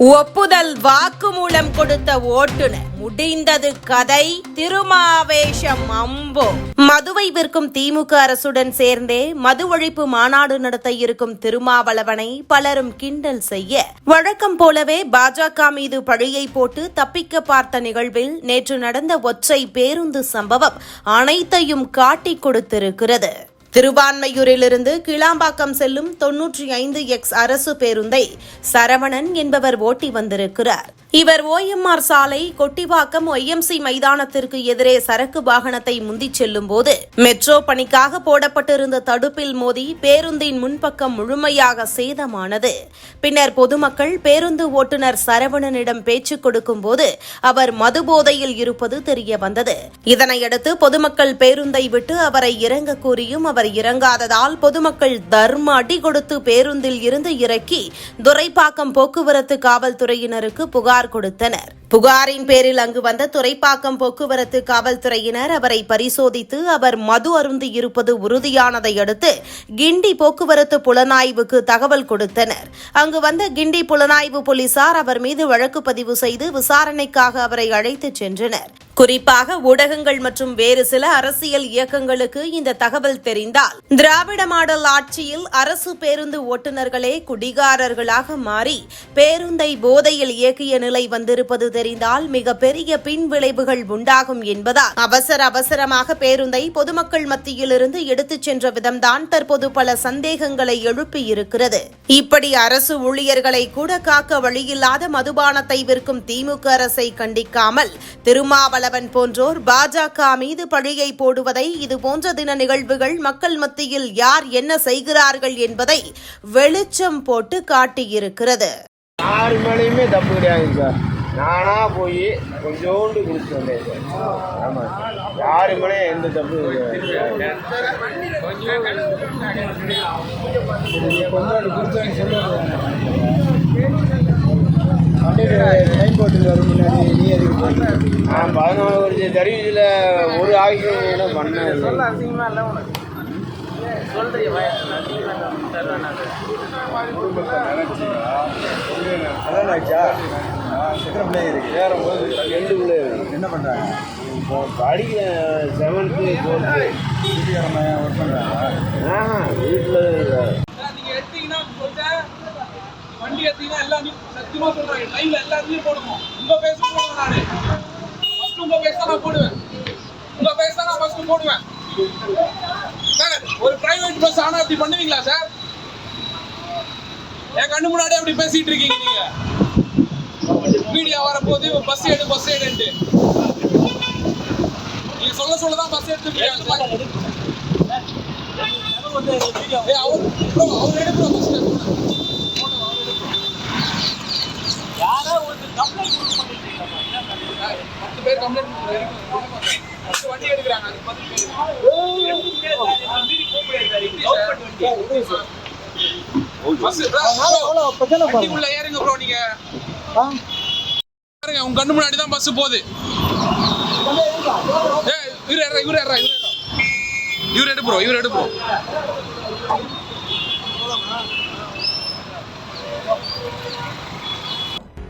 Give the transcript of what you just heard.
ஒப்புதல் வாக்குமூலம் கொடுத்த ஓட்டுநர். முடிந்தது கதை. திருமாவேஷம் அம்போ. மதுவை விற்கும் திமுக அரசுடன் சேர்ந்தே மது ஒழிப்பு மாநாடு நடத்த இருக்கும் திருமாவளவனை பலரும் கிண்டல் செய்ய. வழக்கம் போலவே பாஜக மீது பழியை போட்டு தப்பிக்க பார்த்த நிகழ்வில் நேற்று நடந்த ஒற்றை பேருந்து சம்பவம் அனைத்தையும் காட்டிக் கொடுத்திருக்கிறது. திருவான்மையூரிலிருந்து கிளாம்பாக்கம் செல்லும் தொன்னூற்றி ஐந்து எக்ஸ் அரசு பேருந்தை சரவணன் என்பவர் ஓட்டி வந்திருக்கிறார். இவர் ஓஎம்ஆர் சாலை கொட்டிவாக்கம் ஒய்எம்சி மைதானத்திற்கு எதிரே சரக்கு வாகனத்தை முந்திச் செல்லும் போது மெட்ரோ பணிக்காக போடப்பட்டிருந்த தடுப்பில் மோதி பேருந்தின் முன்பக்கம் முழுமையாக சேதமானது. பின்னர் பொதுமக்கள் பேருந்து ஓட்டுநர் சரவணனிடம் பேச்சு கொடுக்கும் போது அவர் மது போதையில் இருப்பது தெரிய வந்தது. இதனையடுத்து பொதுமக்கள் பேருந்தை விட்டு அவரை இறங்க கூறியும் அவர் இறங்காததால் பொதுமக்கள் தர்ம அடி கொடுத்து பேருந்தில் இருந்து இறக்கி துரைப்பாக்கம் போக்குவரத்து காவல்துறையினருக்கு புகார் கொடுத்தனர். புகாரின் பேரில் அங்கு வந்த துறைப்பாக்கம் போக்குவரத்து காவல்துறையினர் அவரை பரிசோதித்து அவர் மது அருந்தி இருப்பது உறுதியானதை அடுத்து கிண்டி போக்குவரத்து புலனாய்வுக்கு தகவல் கொடுத்தனர். அங்கு வந்த கிண்டி புலனாய்வு போலீசார் அவர் மீது வழக்கு பதிவு செய்து விசாரணைக்காக அவரை அழைத்துச் சென்றனர். குறிப்பாக ஊடகங்கள் மற்றும் வேறு சில அரசியல் இயக்கங்களுக்கு இந்த தகவல் தெரிந்தால் திராவிட மாடல் ஆட்சியில் அரசு பேருந்து ஓட்டுநர்களே குடிகாரர்களாக மாறி பேருந்தை போதையில் இயக்கிய நிலை வந்திருப்பது தெரிந்தால் மிகப்பெரிய பின்விளைவுகள் உண்டாகும் என்பதால் அவசர அவசரமாக பேருந்தை பொதுமக்கள் மத்தியிலிருந்து எடுத்துச் சென்ற விதம்தான் தற்போது பல சந்தேகங்களை எழுப்பியிருக்கிறது இப்படி அரசு ஊழியர்களை கூட காக்க வழியில்லாத மதுபானத்தை விற்கும் திமுக அரசை கண்டிக்காமல் திருமாவளவன் போன்றோர் பாஜக மீது பழியை போடுவதை இதுபோன்ற தின நிகழ்வுகள் மக்கள் மத்தியில் யார் என்ன செய்கிறார்கள் என்பதை வெளிச்சம் போட்டு காட்டியிருக்கிறது. யாரு மேலேயுமே தப்பு கிடையாதுங்க சார். நானாக போய் கொஞ்சோண்டு குடிச்சு வந்தேன் சார். ஆமாம் யாரு மேலே எந்த தப்பு கிடையாது கொஞ்சோண்டு குடிச்சேன்னு நான் பதினாலு வருஷம் சர்வீஸில் ஒரு ஆக்சிஜன் கூட பண்ண இல்லை. உனக்கு என்ன பண்றாங்க இப்போ படிக்க செவன்த்து ஃபோர்த்து ஒர்க் பண்ணுறாங்க ஆஹா வீட்டில் வண்டி எடுத்தீங்கன்னா எல்லாமே சத்தியமா சொல்றேன் லைவ்ல எல்லாத்தையும் போடுவோம் உங்க பேச போடுவேன் நானு. ஃபர்ஸ்ட் உங்க பேச நான் போடுவேன். உங்க பேச நான் ஃபர்ஸ்ட் போடுவேன். சார் ஒரு பிரைவேட் பஸ் ஆனா அப்படி பண்ணுவீங்களா சார் என் கண்ணு முன்னாடியே அப்படி பேசிட்டு இருக்கீங்க நீங்க. மீடியா வரப்போது பஸ் எடு பஸ் எடுன்ட்டு. நீங்க சொல்ல சொல்ல தான் பஸ் எடுத்து ஏய், அவர் bro, அவர் பத்து பேர் கொடுக்குறாங்க. பத்து வண்டி எடுக்கிறாங்க, பத்து பேர். ஏறுங்க நீங்க. உங்க கண்ணு முன்னாடி தான் பஸ் போகுது. இவரு இவரு இவரு. இவரு எடு ப்ரோ இவரு எடு ப்ரோ